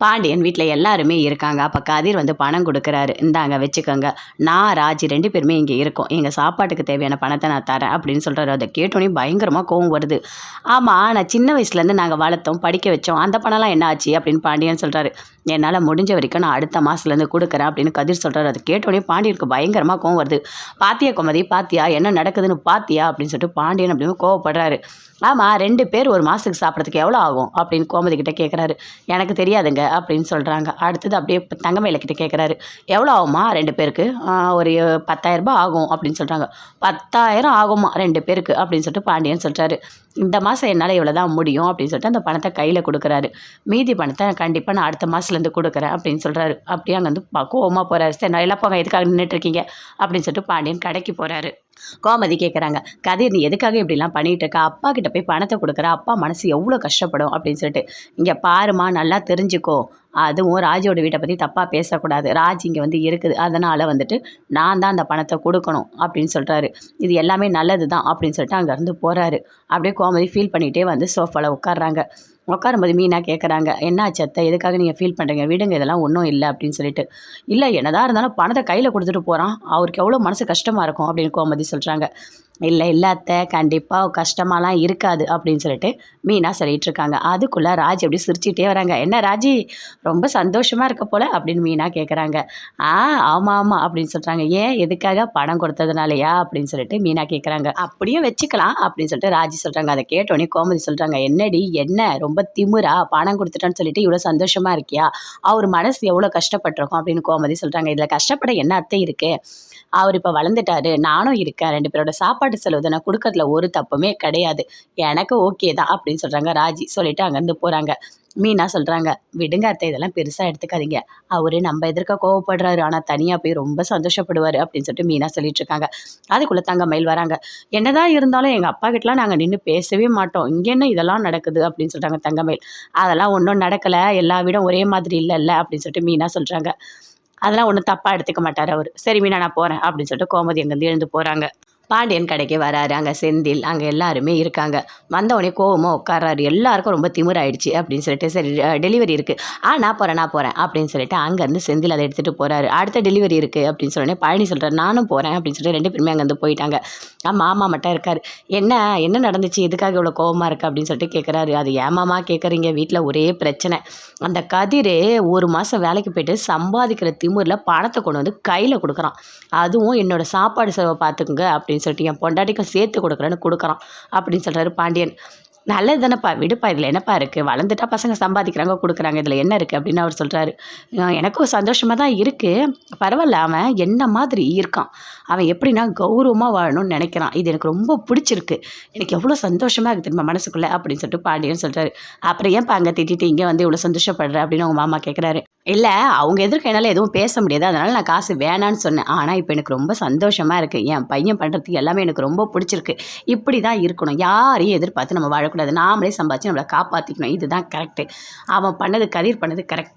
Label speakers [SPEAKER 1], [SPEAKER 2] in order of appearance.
[SPEAKER 1] பாண்டியன் வீட்டில் எல்லாருமே இருக்காங்க. அப்போ கதிர் வந்து பணம் கொடுக்குறாரு. இந்தாங்க வச்சுக்கோங்க. நான் ராஜி ரெண்டு பேருமே இங்கே இருக்கோம். எங்கள் சாப்பாட்டுக்கு தேவையான பணத்தை நான் தரேன் அப்படின்னு சொல்கிறாரு அதை கேட்டோன்னே பயங்கரமாக கோவம் வருது. ஆமாம் நான் சின்ன வயசுலேருந்து நாங்கள் வளர்த்தோம் படிக்க வச்சோம். அந்த பணம்லாம் என்ன ஆச்சு அப்படின்னு பாண்டியன் சொல்கிறாரு என்னால் முடிஞ்ச வரைக்கும் நான் அடுத்த மாதத்துலேருந்து கொடுக்குறேன் அப்படின்னு கதிர் சொல்கிறாரு அதை கேட்டோன்னே பாண்டியனுக்கு பயங்கரமாக கோவம் வருது. பாத்தியா கோமதி பாத்தியா? என்ன நடக்குதுன்னு பாத்தியா? அப்படின்னு சொல்லிட்டு பாண்டியன் அப்படின்னு கோவப்படுறாரு. ஆமாம் ரெண்டு பேர் ஒரு மாதத்துக்கு சாப்பிட்றதுக்கு எவ்வளோ ஆகும் அப்படின்னு கோமதி கிட்டே கேட்குறாரு எனக்கு தெரியாதுங்க. அப்படின்னு சொல்கிறாங்க அடுத்தது அப்படியே தங்கமயில கிட்ட கேட்குறாரு எவ்வளோ ஆகுமா ரெண்டு பேருக்கு? ஒரு பத்தாயிரரூபா ஆகும் அப்படின்னு சொல்கிறாங்க பத்தாயிரம் ஆகுமா ரெண்டு பேருக்கு அப்படின்னு சொல்லிட்டு பாண்டியன் சொல்கிறாரு இந்த மாதம் என்னால் இவ்வளோ தான் முடியும் அப்படின்னு சொல்லிட்டு அந்த பணத்தை கையில் கொடுக்குறாரு. மீதி பணத்தை கண்டிப்பாக நான் அடுத்த மாதத்துலேருந்து கொடுக்குறேன் அப்படின்னு சொல்கிறாரு அப்படியே அங்கே வந்து கோவமாக போகிறாரு சரி நான் எல்லாம் போங்க எதுக்காக நின்றுட்டுருக்கீங்க அப்படின்னு சொல்லிட்டு பாண்டியன் கடைக்கு போகிறாரு கோமதி கேட்குறாங்க கதிர் நீ எதுக்காக இப்படிலாம் பண்ணிட்டு இருக்க அப்பா கிட்ட போய் பணத்தை கொடுக்குற. அப்பா மனசு எவ்வளோ கஷ்டப்படும்? அப்படின்னு சொல்லிட்டு இங்கே பாருமா நல்லா தெரிஞ்சுக்கோ. அதுவும் ராஜோட வீட்டை பற்றி தப்பாக பேசக்கூடாது. ராஜ் இங்கே வந்து இருக்குது. அதனால் வந்துட்டு நான் தான் அந்த பணத்தை கொடுக்கணும் அப்படின்னு சொல்கிறாரு இது எல்லாமே நல்லது தான் அப்படின்னு சொல்லிட்டு அங்கேருந்து போகிறாரு அப்படியே கோமதி ஃபீல் பண்ணிகிட்டே வந்து சோஃபாவில் உட்காடுறாங்க உட்காரும்போது மீனா கேட்குறாங்க என்ன சத்தை எதுக்காக நீங்கள் ஃபீல் பண்ணுறீங்க விடுங்க இதெல்லாம் ஒன்றும் இல்லை அப்படின்னு சொல்லிட்டு. இல்லை என்னதான் இருந்தாலும் பணத்தை கையில் கொடுத்துட்டு போகிறான் அவருக்கு எவ்வளோ மனசு கஷ்டமாக இருக்கும் அப்படின்னு கோமதி சொல்கிறாங்க இல்லை இல்லை அத்தை கண்டிப்பாக கஷ்டமாலாம் இருக்காது அப்படின்னு சொல்லிட்டு மீனா சொல்லிட்டு இருக்காங்க. அதுக்குள்ளே ராஜ் அப்படி சிரிச்சிட்டே வராங்க. என்ன ராஜி? ரொம்ப சந்தோஷமாக இருக்க போல அப்படின்னு மீனா கேட்குறாங்க ஆ ஆமாம் ஆமாம் அப்படின்னு சொல்கிறாங்க ஏன்? எதுக்காக பணம் கொடுத்ததுனாலயா? அப்படின்னு சொல்லிட்டு மீனா கேட்குறாங்க அப்படியும் வச்சுக்கலாம் அப்படின்னு சொல்லிட்டு ராஜி சொல்கிறாங்க அதை கேட்டோடனே கோமதி சொல்கிறாங்க என்னடி என்ன? ரொம்ப திமிரா? பணம் கொடுத்துட்டான்னு சொல்லிட்டு இவ்வளோ சந்தோஷமாக இருக்கியா? அவர் மனசு எவ்வளோ கஷ்டப்பட்டிருக்கும் அப்படின்னு கோமதி சொல்கிறாங்க இதில் கஷ்டப்பட என்ன அர்த்தம் இருக்குது அவர் இப்போ வளர்ந்துட்டாரு. நானும் இருக்கேன். ரெண்டு பேரோட சாப்பாட்டு செலவு தானே. கொடுக்கறதுல ஒரு தப்புமே கிடையாது. எனக்கு ஓகே தான் அப்படின்னு சொல்கிறாங்க ராஜி சொல்லிட்டு அங்கேருந்து போகிறாங்க மீனா சொல்கிறாங்க விடுங்க அத்தை இதெல்லாம் பெருசாக எடுத்துக்காதீங்க. அவர் நம்ம எதிர்க்க கோவப்படுறாரு. ஆனால் தனியாக போய் ரொம்ப சந்தோஷப்படுவார் அப்படின்னு சொல்லிட்டு மீனா சொல்லிட்டு இருக்காங்க. அதுக்குள்ளே தங்க மயில் வராங்க. என்னதான் இருந்தாலும் எங்கள் அப்பா கிட்டலாம் நாங்கள் நின்று பேசவே மாட்டோம். இங்கே என்ன இதெல்லாம் நடக்குது? அப்படின்னு சொல்கிறாங்க தங்கமயில். அதெல்லாம் ஒன்றும் நடக்கலை. எல்லா வீடும் ஒரே மாதிரி இல்லைல்ல அப்படின்னு சொல்லிட்டு மீனா சொல்கிறாங்க அதெல்லாம் ஒன்றும் தப்பாக எடுத்துக்க மாட்டார் அவர். சரி மீனா நான் போகிறேன் அப்படின்னு சொல்லிட்டு கோமதி அங்கேருந்து எழுந்து போகிறாங்க பாண்டியன் கடைக்கு வராரு. அங்கே செந்தில் அங்கே எல்லாருமே இருக்காங்க. வந்தவொடனே கோவமாக உட்காராரு எல்லாருக்கும் ரொம்ப திமிராயிடுச்சு அப்படின்னு சொல்லிட்டு சரி டெலிவரி இருக்குது ஆ நான் போகிறேன் நான் போகிறேன் அப்படின்னு சொல்லிட்டு அங்கேருந்து செந்தில் அதை எடுத்துகிட்டு போகிறாரு அடுத்த டெலிவரி இருக்குது அப்படின்னு சொன்னோடனே பழனி சொல்கிறார் நானும் போகிறேன் அப்படின்னு சொல்லிட்டு ரெண்டு பேருமே அங்கேருந்து போயிட்டாங்க. ஆ மாமா மட்டும் இருக்கார். என்ன என்ன நடந்துச்சு? எதுக்காக இவ்வளோ கோவமாக இருக்குது அப்படின்னு சொல்லிட்டு கேட்குறாரு அது ஏமாமா கேட்குறீங்க வீட்டில் ஒரே பிரச்சனை. அந்த கதிர் ஒரு மாதம் வேலைக்கு போயிட்டு சம்பாதிக்கிற திமிரில் பணத்தை கொண்டு வந்து கையில் கொடுக்குறான். அதுவும் என்னோட சாப்பாடு செலவை பார்த்துக்குங்க அப்படின்னு அப்படின்னு சொல்லிட்டு என் பொண்டாட்டிக்கும் சேர்த்து கொடுக்குறேன்னு கொடுக்குறான் அப்படின்னு சொல்கிறாரு பாண்டியன். நல்லது தானேப்பா விடுப்பா இதில் என்னப்பா இருக்குது வளர்ந்துட்டா பசங்க சம்பாதிக்கிறாங்க கொடுக்குறாங்க இதில் என்ன இருக்குது அப்படின்னு அவர் சொல்கிறாரு எனக்கும் சந்தோஷமாக தான் இருக்குது பரவாயில்ல அவன் என்ன மாதிரி இருக்கான். அவன் எப்படின்னா கௌரவமாக வாழணும்னு நினைக்கிறான். இது எனக்கு ரொம்ப பிடிச்சிருக்கு. எனக்கு எவ்வளோ சந்தோஷமாக இருக்குது தெரியுமா மனசுக்குள்ளே? அப்படின்னு சொல்லிட்டு பாண்டியன் சொல்கிறாரு அப்புறம் ஏன்ப்பா அங்கே திட்டிட்டு இங்கே வந்து இவ்வளோ சந்தோஷப்படுற? அப்படின்னு அவங்க மாமா கேட்குறாரு இல்லை அவங்க எதிர்க்க என்னால் எதுவும் பேச முடியாது. அதனால் நான் காசு வேணான்னு சொன்னேன். ஆனால் இப்போ எனக்கு ரொம்ப சந்தோஷமாக இருக்குது என் பையன் பண்ணுறதுக்கு எல்லாமே எனக்கு ரொம்ப பிடிச்சிருக்கு. இப்படி தான் இருக்கணும். யாரையும் எதிர்பார்த்து நம்ம வாழக்கூடாது. நாமளே சம்பாதிச்சு நம்மளை காப்பாற்றிக்கணும் இதுதான் கரெக்டு அவன் பண்ணது கதிர் பண்ணது கரெக்டு